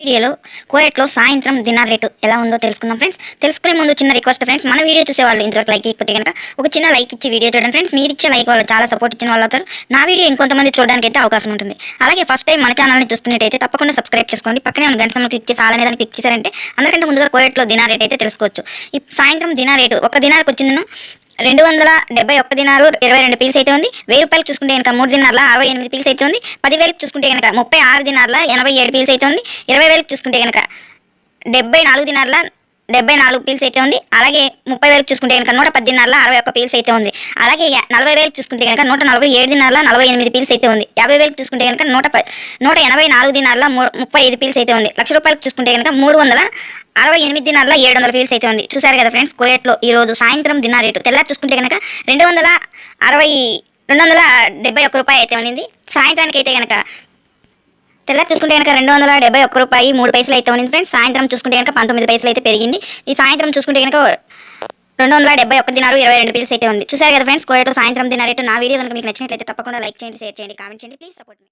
వీడియోలో కోయట్లో సాయంత్రం dinner rate ఎలా ఉందో తెలుసుకుందాం ఫ్రెండ్స్ తెలుసుకునే ముందు చిన్న రిక్వెస్ట్ ఫ్రెండ్స్ మన వీడియో చూసే వాళ్ళు ఇంతవరకు లైక్ ఇకపోతే కనుక ఒక చిన్న లైక్ ఇచ్చి వీడియో చూడండి ఫ్రెండ్స్ మీరు ఇచ్చే లైక్ వాళ్ళు చాలా సపోర్ట్ ఇచ్చిన వాళ్ళు అవుతారు. నా వీడియో ఇంకొంతమంది చూడడానికి అయితే అవకాశం ఉంటుంది. అలాగే ఫస్ట్ టైం మన ఛానల్ని చూస్తున్నట్టయితే తప్పకుండా సబ్స్క్రైబ్ చేసుకోండి. పక్కనే ఉన్న గంట సమయంలో క్లిక్ చేసి అలానే దాన్ని క్లిక్ చేశారంటే అందరికంటే ముందుగా కోయట్లో దినార్ రేట్ అయితే తెలుసుకోవచ్చు. ఈ సాయంత్రం దినార్ రేటు ఒక దినార్కి వచ్చిందను రెండు వందల డెబ్బై ఒక్క దినారు ఇరవై రెండు పీల్స్ అయితే ఉంది. వెయ్యి రూపాయలు చూసుకుంటే కనుక మూడు దినార్ల అరవై ఎనిమిది పీల్స్ అయితే ఉంది. పదివేలకు చూసుకుంటే కనుక ముప్పై ఆరు దినార్ల ఎనభై ఏడు పీల్స్ అయితే ఉంది. ఇరవై వేలకు చూసుకుంటే కనుక డెబ్బై నాలుగు దినార్ల డెబ్బై నాలుగు పీల్స్ అయితే ఉంది. అలాగే ముప్పై వేలకు చూసుకుంటే కనుక నూట పద్దెనార్ల అరవై ఒక్క పీల్స్ అయితే ఉంది. అలాగే నలభై వేలకు చూసుకుంటే కనుక నూట నలభై ఏడు దినార్ల నలభై ఎనిమిది పీల్స్ అయితే ఉంది. యాభై వేలకు చూసుకుంటే కనుక నూట నూట ఎనభై నాలుగు దినార్ల ముప్పై ఐదు పీల్స్ అయితే ఉంది. లక్ష రూపాయలకు చూసుకుంటే కనుక మూడు వందల అరవై ఎనిమిది దినాల్లో ఏడు వందల పీల్స్ అయితే ఉంది. చూసారు కదా ఫ్రెండ్స్ కోయట్లో ఈ రోజు సాయంత్రం దినార్ రేటు. తెల్లారి చూసుకుంటే కనుక రెండు వందల అరవై రెండు వందల డెబ్బై ఒక్క రూపాయి అయితే ఉండింది. సాయంత్రానికి అయితే కనుక తెల్లారి చూసుకుంటే కనుక రెండు వందల డెబ్బై ఒక్క రూపాయి మూడు పైసలు అయితే ఉంది ఫ్రెండ్స్. సాయంత్రం చూసుకుంటే కనుక పంతొమ్మిది పైసలు అయితే పెరిగింది. ఈ సాయంత్రం చూసుకుంటే కనుక రెండు వందల డెబ్బై ఒక్క దినారు ఇరవై రెండు పీల్స్ అయితే ఉంది. చూసారు కదా ఫ్రెండ్స్ కోయట్లో సాయంత్రం దినారేటు నా వీడియో కనుక మీకు నచ్చినట్లయితే తప్పకుండా లైక్ చేయండి షేర్ చేయండి కామెంట్ చేయండి. Please support me.